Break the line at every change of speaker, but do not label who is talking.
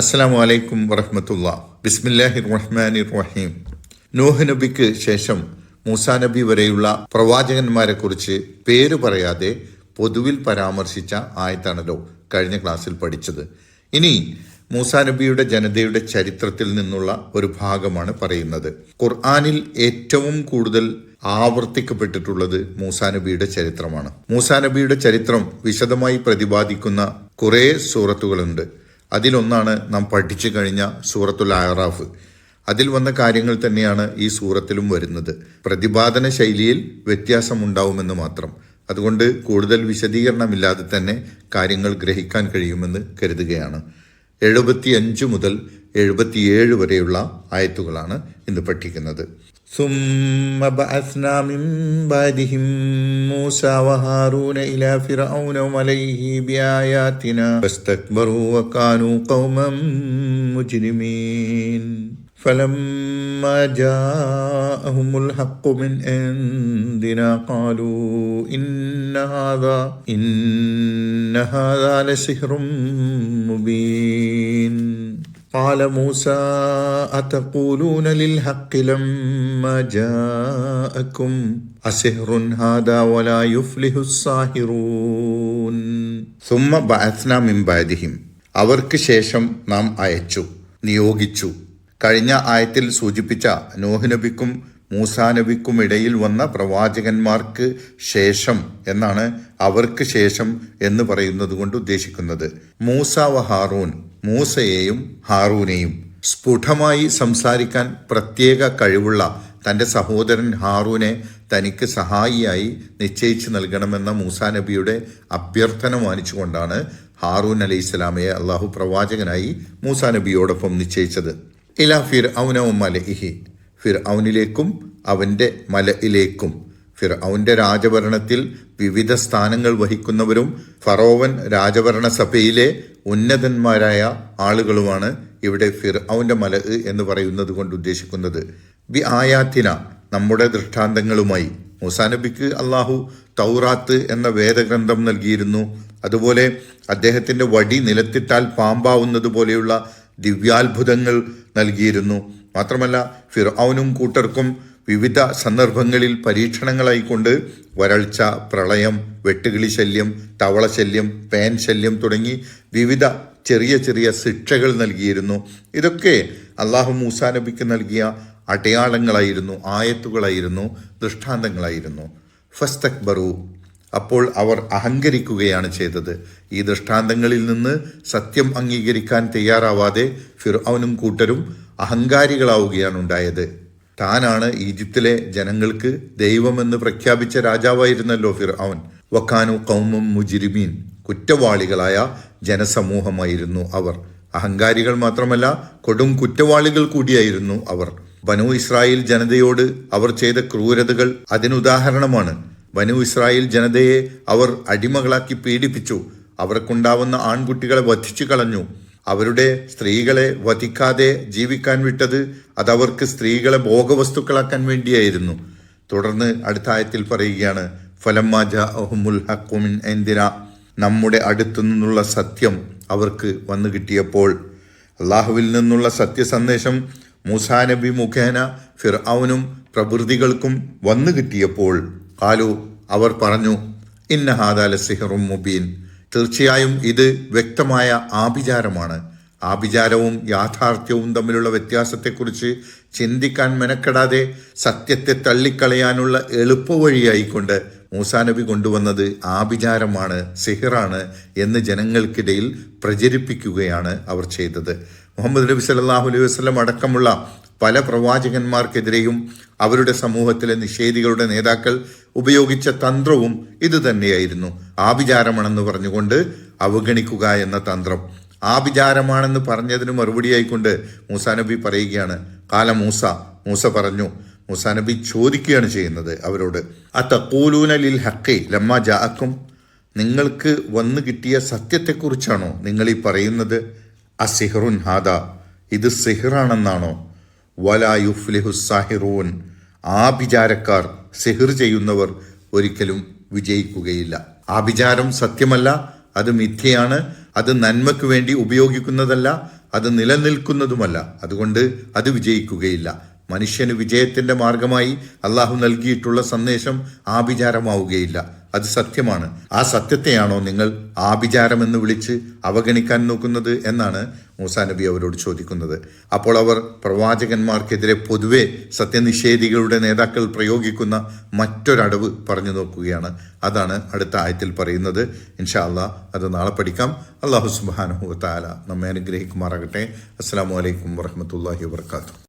അസ്സാം വലൈക്കും വറഹമത്തുള്ള. ബിസ്മില്ലാഹിർ റഹ്മാനിർ റഹീം നൂഹ് നബിക്ക് ശേഷം മൂസാ നബി വരെയുള്ള പ്രവാചകന്മാരെ കുറിച്ച് പേര് പറയാതെ പൊതുവിൽ പരാമർശിച്ച ആയത്താണല്ലോ കഴിഞ്ഞ ക്ലാസ്സിൽ പഠിച്ചത്. ഇനി മൂസാ നബിയുടെ ജനതയുടെ ചരിത്രത്തിൽ നിന്നുള്ള ഒരു ഭാഗമാണ് പറയുന്നത്. ഖുർആാനിൽ ഏറ്റവും കൂടുതൽ ആവർത്തിക്കപ്പെട്ടിട്ടുള്ളത് മൂസാ നബിയുടെ ചരിത്രമാണ്. മൂസാ നബിയുടെ ചരിത്രം വിശദമായി പ്രതിപാദിക്കുന്ന കുറേ സൂറത്തുകളുണ്ട്. അതിലൊന്നാണ് നാം പഠിച്ചു കഴിഞ്ഞ സൂറത്തുൽ ആറാഫ്. അതിൽ വന്ന കാര്യങ്ങൾ തന്നെയാണ് ഈ സൂറത്തിലും വരുന്നത്. പ്രതിപാദന ശൈലിയിൽ വ്യത്യാസമുണ്ടാവുമെന്ന് മാത്രം. അതുകൊണ്ട് കൂടുതൽ വിശദീകരണമില്ലാതെ തന്നെ കാര്യങ്ങൾ ഗ്രഹിക്കാൻ കഴിയുമെന്ന് കരുതുകയാണ്. എഴുപത്തിയഞ്ച് മുതൽ എഴുപത്തിയേഴ് വരെയുള്ള ആയത്തുകളാണ് ഇന്ന് പഠിക്കുന്നത്. ثم بعثنا من بعدهم موسى وهارون إلى فرعون وملئه بآياتنا فاستكبروا وكانوا قوما مجرمين. فلما جاءهم الحق من عندنا قالوا إن هذا إن هذا لسحر مبين. قال موسى أتقولون للحق لما جاءكم أسحر هذا ولا يفلح الساحرون ثم بعثنا من بعدهم അവർക്ക് ശേഷം നാം അയച്ചു നിയോഗിച്ചു കഴിഞ്ഞ ആയത്തിൽ സൂചിപ്പിച്ച നോഹ് നബിക്കും മൂസാ നബിക്കും ഇടയിൽ വന്ന പ്രവാചകന്മാർക്ക് ശേഷം എന്നാണ് അവർക്ക് ശേഷം എന്ന് പറയുന്നത് കൊണ്ട് ഉദ്ദേശിക്കുന്നത് മൂസ വ ഹാറൂൻ മൂസയെയും ഹാറൂനെയും സ്ഫുടമായി സംസാരിക്കാൻ പ്രത്യേക കഴിവുള്ള തന്റെ സഹോദരൻ ഹാറൂനെ തനിക്ക് സഹായിയായി നിശ്ചയിച്ച് നൽകണമെന്ന മൂസാ നബിയുടെ അഭ്യർത്ഥന മാനിച്ചുകൊണ്ടാണ് ഹാറൂൻ അലി ഇസ്ലാമയെ അള്ളാഹു പ്രവാചകനായി മൂസാ നബിയോടൊപ്പം നിശ്ചയിച്ചത്. ഇല ഫിർ ഔനവും മലഇഹി. ഫിർ ഔനിലേക്കും അവന്റെ മലയിലേക്കും ഫിർ ഔന്റെ രാജഭരണത്തിൽ വിവിധ സ്ഥാനങ്ങൾ വഹിക്കുന്നവരും ഫറോവൻ രാജഭരണ സഭയിലെ ഉന്നതന്മാരായ ആളുകളുമാണ് ഇവിടെ ഫിർഔന്റെ മല എന്ന് പറയുന്നത് കൊണ്ട് ഉദ്ദേശിക്കുന്നത്. ബി ആയാത്തിന നമ്മുടെ ദൃഷ്ടാന്തങ്ങളുമായി. മൂസാനബിക്ക് അള്ളാഹു തൗറാത്ത് എന്ന വേദഗ്രന്ഥം നൽകിയിരുന്നു. അതുപോലെ അദ്ദേഹത്തിന്റെ വടി നിലത്തിട്ടാൽ പാമ്പാവുന്നത് പോലെയുള്ള ദിവ്യാത്ഭുതങ്ങൾ നൽകിയിരുന്നു. മാത്രമല്ല ഫിർഔനും കൂട്ടർക്കും വിവിധ സന്ദർഭങ്ങളിൽ പരീക്ഷണങ്ങളായിക്കൊണ്ട് വരൾച്ച പ്രളയം വെട്ടുകിളി ശല്യം തവള ശല്യം പേൻ ശല്യം തുടങ്ങി വിവിധ ചെറിയ ചെറിയ ശിക്ഷകൾ നൽകിയിരുന്നു. ഇതൊക്കെ അള്ളാഹു മൂസാ നബിക്ക് നൽകിയ അടയാളങ്ങളായിരുന്നു ആയത്തുകളായിരുന്നു ദൃഷ്ടാന്തങ്ങളായിരുന്നു. ഫസ്തക്ബറു. അപ്പോൾ അവർ അഹങ്കരിക്കുകയാണ് ചെയ്തത്. ഈ ദൃഷ്ടാന്തങ്ങളിൽ നിന്ന് സത്യം അംഗീകരിക്കാൻ തയ്യാറാവാതെ ഫിർ അവനും കൂട്ടരും അഹങ്കാരികളാവുകയാണ് ഉണ്ടായത്. താനാണ് ഈജിപ്തിലെ ജനങ്ങൾക്ക് ദൈവമെന്ന് പ്രഖ്യാപിച്ച രാജാവായിരുന്നല്ലോ ഫിർ അവൻ വക്കാനു കൗമും മുജിരിമീൻ. കുറ്റവാളികളായ ജനസമൂഹമായിരുന്നു അവർ. അഹങ്കാരികൾ മാത്രമല്ല കൊടും കുറ്റവാളികൾ കൂടിയായിരുന്നു അവർ. ബനു ഇസ്രായേൽ ജനതയോട് അവർ ചെയ്ത ക്രൂരതകൾ അതിനുദാഹരണമാണ്. ബനു ഇസ്രായേൽ ജനതയെ അവർ അടിമകളാക്കി പീഡിപ്പിച്ചു. അവർക്കുണ്ടാവുന്ന ആൺകുട്ടികളെ വധിച്ചു കളഞ്ഞു അവരുടെ സ്ത്രീകളെ വധിക്കാതെ ജീവിക്കാൻ വിട്ടത് അതവർക്ക് സ്ത്രീകളെ ഭോഗവസ്തുക്കളാക്കാൻ വേണ്ടിയായിരുന്നു. തുടർന്ന് അടുത്ത ആയത്തിൽ പറയുകയാണ് ഫലമാജ അഹുമുൽ ഹക്കുമിൻ എന്തിന നമ്മുടെ അടുത്തു നിന്നുള്ള സത്യം അവർക്ക് വന്നു കിട്ടിയപ്പോൾ അള്ളാഹുവിൽ നിന്നുള്ള സത്യസന്ദേശം മൂസാ നബി മുഖേന ഫിർഔനും പ്രഭൃതികൾക്കും വന്നു കിട്ടിയപ്പോൾ കാലു അവർ പറഞ്ഞു ഇന്ന ഹാദാല സിഹറും മുബീൻ. തീർച്ചയായും ഇത് വ്യക്തമായ ആഭിചാരമാണ്. ആഭിചാരവും യാഥാർത്ഥ്യവും തമ്മിലുള്ള വ്യത്യാസത്തെക്കുറിച്ച് ചിന്തിക്കാൻ മെനക്കെടാതെ സത്യത്തെ തള്ളിക്കളയാനുള്ള എളുപ്പവഴിയായിക്കൊണ്ട് മൂസാനബി കൊണ്ടുവന്നത് ആഭിചാരമാണ് സിഹിറാണ് എന്ന് ജനങ്ങൾക്കിടയിൽ പ്രചരിപ്പിക്കുകയാണ് അവർ ചെയ്തത്. മുഹമ്മദ് നബി സല്ലാഹു അലൈഹി വസ്ലം അടക്കമുള്ള പല പ്രവാചകന്മാർക്കെതിരെയും അവരുടെ സമൂഹത്തിലെ നിഷേധികളുടെ നേതാക്കൾ ഉപയോഗിച്ച തന്ത്രവും ഇതുതന്നെയായിരുന്നു. ആഭിചാരമാണെന്ന് പറഞ്ഞുകൊണ്ട് അവഗണിക്കുക എന്ന തന്ത്രം. ആഭിചാരമാണെന്ന് പറഞ്ഞതിന് മറുപടിയായിക്കൊണ്ട് മൂസാ നബി പറയുകയാണ്. കാല മൂസ മൂസ പറഞ്ഞു. മൂസാ നബി ചോദിക്കുകയാണ് ചെയ്യുന്നത് അവരോട്. ആ തക്കൂലൂന ലിൽ ഹക്കൈ ലമ്മ ജാക്കും നിങ്ങൾക്ക് വന്നു കിട്ടിയ സത്യത്തെക്കുറിച്ചാണോ നിങ്ങൾ ഈ പറയുന്നത്? സിഹറുൻ ഹാദ. ഇത് സിഹിറാണെന്നാണോ? വലാ യുഫ്ലിഹു സാഹിറൂൻ. ആഭിചാരക്കാർ സിഹിർ ചെയ്യുന്നവർ ഒരിക്കലും വിജയിക്കുകയില്ല. ആഭിചാരം സത്യമല്ല അത് മിഥ്യയാണ്. അത് നന്മയ്ക്ക് വേണ്ടി ഉപയോഗിക്കുന്നതല്ല അത് നിലനിൽക്കുന്നതുമല്ല. അതുകൊണ്ട് അത് വിജയിക്കുകയില്ല. മനുഷ്യന് വിജയത്തിന്റെ മാർഗമായി അള്ളാഹു നൽകിയിട്ടുള്ള സന്ദേശം ആഭിചാരമാവുകയില്ല. അത് സത്യമാണ്. ആ സത്യത്തെയാണോ നിങ്ങൾ ആഭിചാരമെന്ന് വിളിച്ച് അവഗണിക്കാൻ നോക്കുന്നത് എന്നാണ് മൂസാ നബി അവരോട് ചോദിക്കുന്നത്. അപ്പോൾ അവർ പ്രവാചകന്മാർക്കെതിരെ പൊതുവെ സത്യനിഷേധികളുടെ നേതാക്കൾ പ്രയോഗിക്കുന്ന മറ്റൊരടവ് പറഞ്ഞു നോക്കുകയാണ്. അതാണ് അടുത്ത ആയത്തിൽ പറയുന്നത്. ഇൻഷാ അള്ളാഹ് അത് നാളെ പഠിക്കാം. അള്ളാഹു സുബാനഹു താല നമ്മെ അനുഗ്രഹിക്കുമാറാകട്ടെ. അസ്സാം വലൈക്കും വറഹമത്തല്ലാഹി വാത്തു